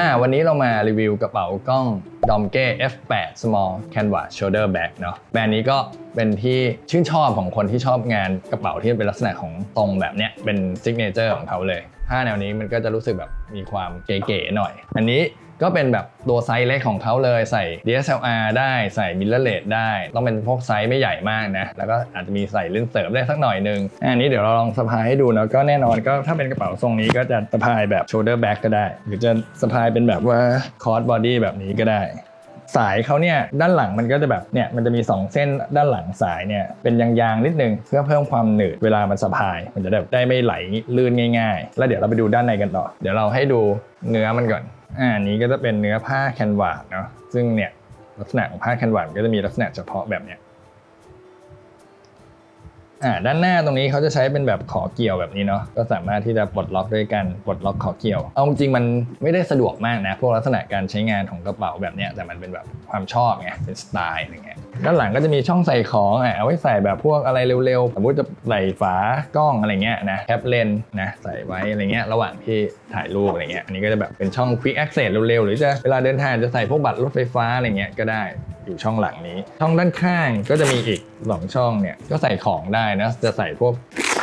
อ่าวันนี้เรามารีวิวกระเป๋ากล้อง Domke F8 Small Canvas Shoulder Bag เนาะแบรนด์นี้ก็เป็นที่ชื่นชอบของคนที่ชอบงานกระเป๋าที่เป็นลักษณะของตรงแบบเนี้ยเป็นซิกเนเจอร์ของเขาเลย ผ้าแนวนี้มันก็จะรู้สึกแบบมีความเก๋ๆหน่อย อันนี้ก็เป็นแบบตัวไซส์เล็กของเขาเลยใส่ DSLR ได้ใส่ mirrorless ได้ ต้องเป็นพวกไซส์ไม่ใหญ่มากนะ แล้วก็อาจจะมีใส่เลนส์เสริมได้สักหน่อยนึงอันนี้เดี๋ยวเราลองสะพายให้ดูนะก็แน่นอนก็ถ้าเป็นกระเป๋าทรงนี้ก็จะสะพายแบบ shoulder bag ก็ได้ หรือจะสะพายเป็นแบบว่า cross body แบบนี้ก็ได้ สายเขาเนี่ยด้านหลังมันก็จะแบบเนี่ยมันจะมี 2 เส้นด้านหลังสายเนี่ยเป็นยางๆนิดนึงเพื่อเพิ่มความหนืดเวลามันสะพาย มันจะแบบได้ไม่ไหลลื่นง่าย ๆ แล้วเดี๋ยวเราไปดูด้านในกันต่อ เดี๋ยวเราให้ดูเนื้อมันก่อนอ่านนี้ก็จะเป็นเนื้อผ้าแคนวาสเนาะซึ่งเนี่ยลักษณะของผ้าแคนวาสก็จะมีลักษณะเฉพาะแบบเนี้ย อ่าด้านหน้าตรงนี้เขาจะใช้เป็นแบบขอเกี่ยวแบบนี้เนาะก็สามารถที่จะปลดล็อกด้วยกันปลดล็อกขอเกี่ยว เอาจริงมันไม่ได้สะดวกมากนะพวกลักษณะการใช้งานของกระเป๋าแบบเนี้ยแต่มันเป็นแบบความชอบไงเป็นสไตล์อะไรเงี้ยด้านหลังก็จะมีช่องใส่ของอะเอาไว้ใส่แบบพวกอะไรเร็วๆสมมติจะใส่ฝากล้องอะไรเงี้ยนะแคปเลนนะใส่ไว้อะไรเงี้ยระหว่างที่ถ่ายรูปอะไรเงี้ยอันนี้ก็จะแบบเป็นช่อง quick access เร็วๆ หรือจะเวลาเดินทางจะใส่พวกบัตรรถไฟฟ้าอะไรเงี้ยก็ได้อยู่ช่องหลังนี้ ช่องด้านข้างก็จะมีอีกสองช่องเนี่ยก็ใส่ของได้นะจะใส่พวก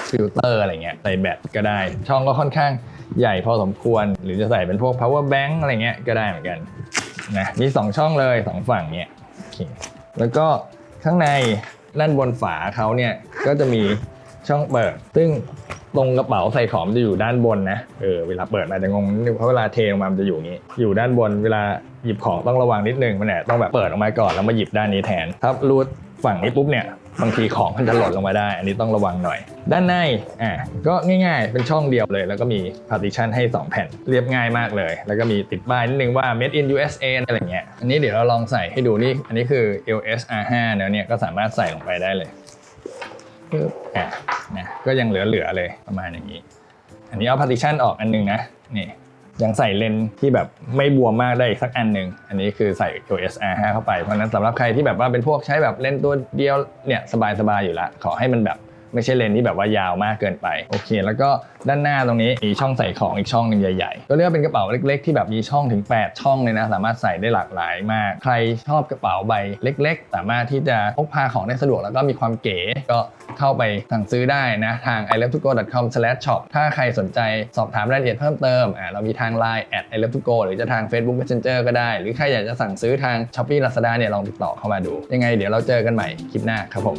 ฟิลเตอร์อะไรเงี้ยใส่แบตก็ได้ ช่องก็ค่อนข้างใหญ่พอสมควร หรือจะใส่เป็นพวก power bank อะไรเงี้ยก็ได้เหมือนกันนะมี 2 ช่องเลยสองฝั่งเนี่ยโอเค แล้วก็ข้างในด้านบนฝาเขาเนี่ยก็จะมีช่องเปิด ซึ่งตรงกระเป๋าใส่ของมันจะอยู่ด้านบนนะ เออเวลาเปิดมาจะงงนิดนึงเพราะเวลาเทลงมามันจะอยู่งี้ อยู่ด้านบนเวลาหยิบของต้องระวังนิดนึงมันแหละต้องแบบเปิดออกมาก่อนแล้วมาหยิบด้านนี้แทนถ้ารูดฝั่งนี้ปุ๊บเนี่ย บางทีของมันจะหล่นลงมาได้ อันนี้ต้องระวังหน่อย ด้านในอะก็ง่ายๆ เป็นช่องเดียวเลย แล้วก็มี partition ให้ 2 แผ่น เรียบง่ายมากเลย แล้วก็มีติดป้ายนิดนึงว่า made in USA อะไรเงี้ยอันนี้เดี๋ยวเราลองใส่ให้ดูนี่อันนี้คือ LS R5 เนอะเนี่ยก็สามารถใส่ลงไปได้เลยปึ๊บอะนะก็ยังเหลือๆเลยประมาณอย่างนี้ อันนี้เอา partition ออกอันหนึงนะนี่ ยังใส่เลนส์ที่แบบไม่บวมมากได้อีกสักอันหนึ่งอันนี้คือใส่ OS R5 เข้าไปเพราะฉะนั้นสำหรับใครที่แบบว่าเป็นพวกใช้แบบเลนส์ตัวเดียวเนี่ยสบายๆอยู่ละขอให้มันแบบ ไม่ใช่เลนที่แบบว่ายาวมากเกินไปโอเค แล้วก็ด้านหน้าตรงนี้มีช่องใส่ของอีกช่องหนึ่งใหญ่ๆ ก็เรียกว่าเป็นกระเป๋าเล็ก ๆ ที่แบบมีช่องถึง 8 ช่องเลยนะ สามารถใส่ได้หลากหลายมาก ใครชอบกระเป๋าใบเล็ก ๆ สามารถที่จะพกพาของได้สะดวกแล้วก็มีความเก๋ก็เข้าไปสั่งซื้อได้นะทาง i love to go com shop ถ้าใครสนใจสอบถามรายละเอียดเพิ่มเติมอ่าเรามีทาง Line at i love to go หรือจะทาง Facebook Messenger ก็ได้ หรือใครอยากจะสั่งซื้อทาง Shopee Lazada เนี่ยลองติดต่อเข้ามาดู ยังไงเดี๋ยวเราเจอกันใหม่คลิปหน้าครับผม